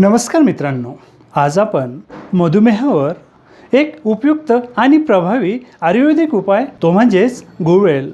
नमस्कार मित्रांनो आज आपण मधुमेहावर एक उपयुक्त आणि प्रभावी आयुर्वेदिक उपाय तो म्हणजेच गुळवेल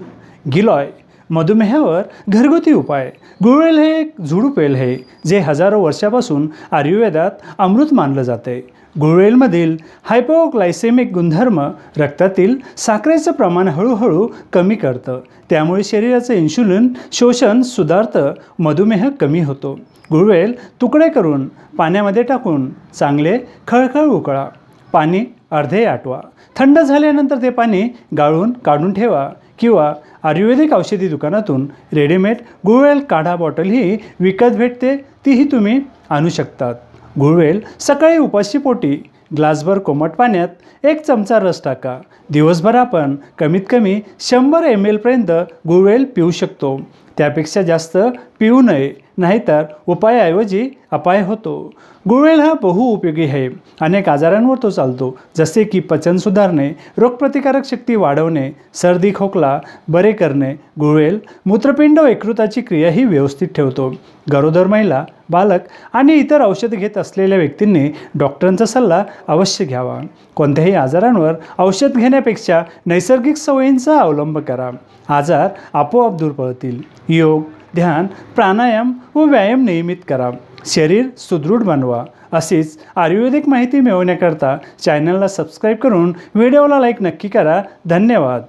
गिलॉय. मधुमेहावर घरगुती उपाय. गुळवेल हे एक झुडूपेल आहे जे हजारो वर्षापासून आयुर्वेदात अमृत मानलं जाते. गुळवेलमधील हायपोग्लायसेमिक गुणधर्म रक्तातील साखरेचं प्रमाण हळूहळू कमी करतं. त्यामुळे शरीराचं इन्शुलिन शोषण सुधारतं मधुमेह कमी होतो. गुळवेल तुकडे करून पाण्यामध्ये टाकून चांगले खळखळ उकळा. पाणी अर्धे आटवा. थंड झाल्यानंतर ते पाणी गाळून काढून ठेवा. किंवा आयुर्वेदिक औषधी दुकानातून रेडीमेड गुळवेल काढा बॉटलही विकत भेटते तीही तुम्ही आणू शकतात. गुळवेल सकाळी उपाशी पोटी ग्लासभर कोमट पाण्यात एक चमचा रस टाका. दिवसभर आपण कमीत कमी शंभर एम एलपर्यंत गुळवेल पिऊ शकतो. त्यापेक्षा जास्त पिऊ नये. नाहीतर उपायाऐवजी अपाय होतो. गुळवेल हा बहुउपयोगी आहे. अनेक आजारांवर तो चालतो. जसे की पचन सुधारणे रोगप्रतिकारक शक्ती वाढवणे सर्दी खोकला बरे करणे गुळवेल मूत्रपिंड एकृताची यकृताची क्रियाही व्यवस्थित ठेवतो. गरोदर महिला बालक आणि इतर औषध घेत असलेल्या व्यक्तींनी डॉक्टरांचा सल्ला अवश्य घ्यावा. कोणत्याही आजारांवर औषध घेण्यापेक्षा नैसर्गिक सवयींचा अवलंब करा. आजार आपोआप दूर पळतील. योग ध्यान प्राणायाम व व्यायाम नियमित करा. शरीर सुदृढ बनवा. अशीच आयुर्वेदिक माहिती मिळवण्याकरता चॅनलला सबस्क्राईब करून व्हिडिओला लाईक नक्की करा. धन्यवाद.